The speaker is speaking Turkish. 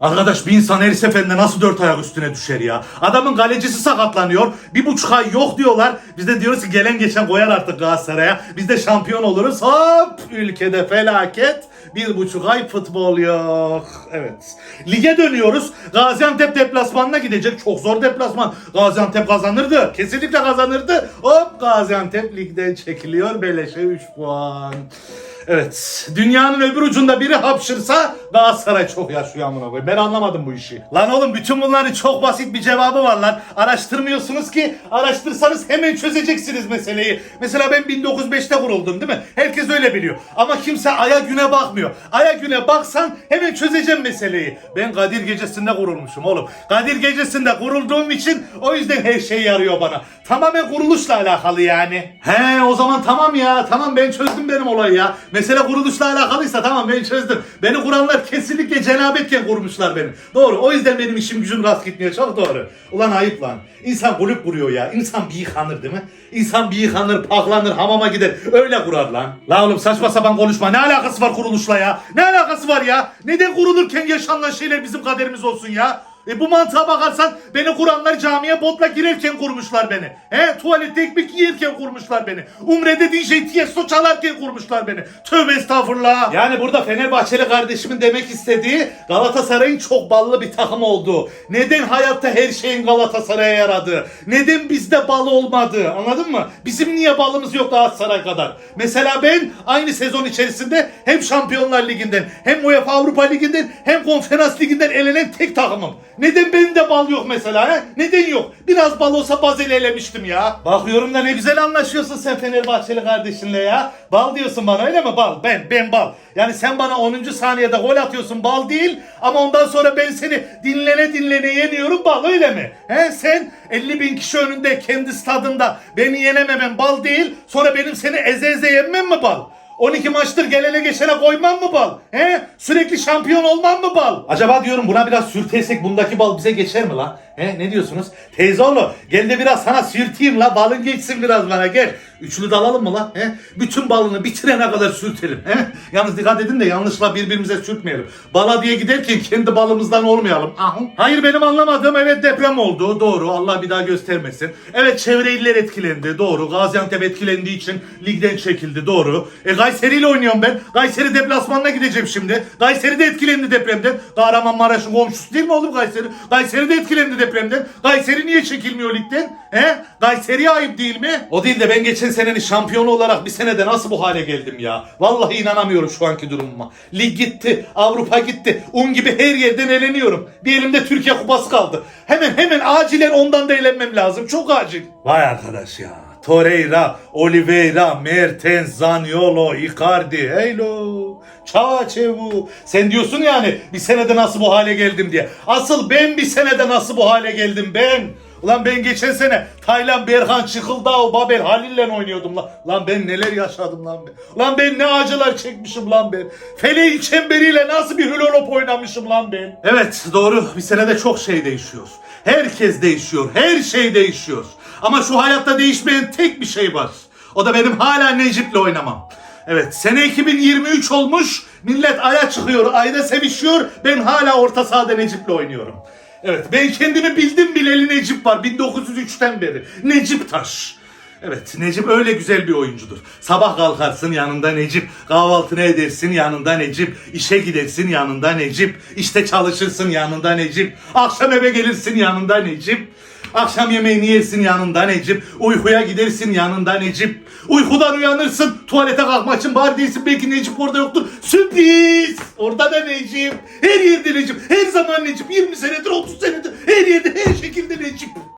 Arkadaş bir insan her seferinde nasıl dört ayak üstüne düşer ya? Adamın kalecisi sakatlanıyor. Bir buçuk ay yok diyorlar. Biz de diyoruz ki gelen geçen koyar artık Galatasaray'a. Biz de şampiyon oluruz. Hop ülkede felaket. Bir buçuk ay futbol yok. Evet. Lige dönüyoruz. Gaziantep deplasmanına gidecek. Çok zor deplasman. Gaziantep kazanırdı. Kesinlikle kazanırdı. Hop Gaziantep ligden çekiliyor. Beleşe 3 puan. Evet. Dünyanın öbür ucunda biri hapşırsa Galatasaray çok yaşıyor amına koyayım. Ben anlamadım bu işi. Lan oğlum bütün bunların çok basit bir cevabı var lan. Araştırmıyorsunuz ki araştırsanız hemen çözeceksiniz meseleyi. Mesela ben 1905'te kuruldum değil mi? Herkes öyle biliyor. Ama kimse aya güne bakmıyor. Aya güne baksan hemen çözeceğim meseleyi. Ben Kadir Gecesi'nde kurulmuşum oğlum. Kadir Gecesi'nde kurulduğum için o yüzden her şey yarıyor bana. Tamamen kuruluşla alakalı yani. He o zaman tamam ya. Tamam ben çözdüm benim olayı ya. Mesele kuruluşla alakalıysa tamam ben çözdüm. Beni kuranlar kesinlikle cenabetken kurmuşlar beni. Doğru. O yüzden benim işim gücüm rast gitmiyor. Çok doğru. Ulan ayıp lan. İnsan kulüp kuruyor ya. İnsan bir yıkanır değil mi? İnsan bir yıkanır, paklanır, hamama gider. Öyle kurar lan. La oğlum saçma sapan konuşma. Ne alakası var kuruluşla ya? Ne alakası var ya? Neden kurulurken yaşanılan şeyler bizim kaderimiz olsun ya? E bu mantığa bakarsan beni kuranlar camiye botla girerken kurmuşlar beni. He tuvalette ekmek yerken kurmuşlar beni. Umre'de DJ Tiesto çalarken kurmuşlar beni. Tövbe estağfurullah. Yani burada Fenerbahçeli kardeşimin demek istediği Galatasaray'ın çok ballı bir takım olduğu. Neden hayatta her şeyin Galatasaray'a yaradığı. Neden bizde bal olmadığı. Anladın mı? Bizim niye balımız yok Galatasaray kadar. Mesela ben aynı sezon içerisinde hem Şampiyonlar Ligi'nden hem UEFA Avrupa Ligi'nden hem Konferans Ligi'nden elenen tek takımım. Neden benim de bal yok mesela he? Neden yok? Biraz bal olsa Bazel'i elemiştim ya. Bakıyorum da ne güzel anlaşıyorsun sen Fenerbahçeli kardeşinle ya. Bal diyorsun bana öyle mi bal? Ben, ben bal. Yani sen bana 10. saniyede gol atıyorsun bal değil ama ondan sonra ben seni dinlene dinlene yeniyorum bal öyle mi? He sen 50 bin kişi önünde kendi stadında beni yenememen bal değil sonra benim seni eze eze yenmem mi bal? 12 maçtır gelene geçene koymam mı bal? He? Sürekli şampiyon olmam mı bal? Acaba diyorum buna biraz sürteysek bundaki bal bize geçer mi la? He? Ne diyorsunuz? Teyze oğlu gel de biraz sana sürteyim la balın geçsin biraz bana gel. Üçlü dalalım mı la? He? Bütün balını bitirene kadar sürtelim. He? Yalnız dikkat edin de yanlışla birbirimize sürtmeyelim. Bala diye giderken kendi balımızdan olmayalım. Aha. Hayır benim anlamadığım evet deprem oldu. Doğru Allah bir daha göstermesin. Evet çevre iller etkilendi. Doğru. Gaziantep etkilendiği için ligden çekildi. Doğru. E Kayseri ile oynuyorum ben. Kayseri deplasmanına gideceğim şimdi. Kayseri de etkilendi depremden. Kahramanmaraş'ın komşusu değil mi oğlum Kayseri? Kayseri de etkilendi depremden. Kayseri niye çekilmiyor ligden? He? Kayseri'ye ayıp değil mi? O değil de ben geçen senenin şampiyonu olarak bir senede nasıl bu hale geldim ya? Vallahi inanamıyorum şu anki durumuma. Lig gitti, Avrupa gitti. Un gibi her yerden eleniyorum. Bir elimde Türkiye kupası kaldı. Hemen hemen acilen ondan da elenmem lazım. Çok acil. Vay arkadaş ya. Torreira, Oliveira, Mertens, Zaniolo, Icardi, Heylo, Çağçevu. Sen diyorsun yani bir senede nasıl bu hale geldim diye. Asıl ben bir senede nasıl bu hale geldim ben. Ulan ben geçen sene Taylan, Berhan, Çıkıldağ, Babel, Halil'le oynuyordum lan. Lan ben neler yaşadım lan ben. Lan ben ne acılar çekmişim lan ben. Feleğin çemberiyle nasıl bir hülolop oynamışım lan ben. Evet doğru bir senede çok şey değişiyor. Herkes değişiyor. Her şey değişiyor. Ama şu hayatta değişmeyen tek bir şey var. O da benim hala Necip'le oynamam. Evet sene 2023 olmuş. Millet aya çıkıyor, ayda sevişiyor. Ben hala orta sahada Necip'le oynuyorum. Evet ben kendimi bildim bileli Necip var 1903'ten beri. Necip Taş. Evet Necip öyle güzel bir oyuncudur. Sabah kalkarsın yanında Necip, kahvaltını edersin yanında Necip, işe gidersin yanında Necip, işte çalışırsın yanında Necip, akşam eve gelirsin yanında Necip. Akşam yemeğini yersin yanında Necip. Uykuya gidersin yanında Necip. Uykudan uyanırsın. Tuvalete kalkmak için bari değilsin. Belki Necip orada yoktur. Sürpriz. Orada da Necip. Her yerde Necip. Her zaman Necip. 20 senedir 30 senedir. Her yerde her şekilde Necip.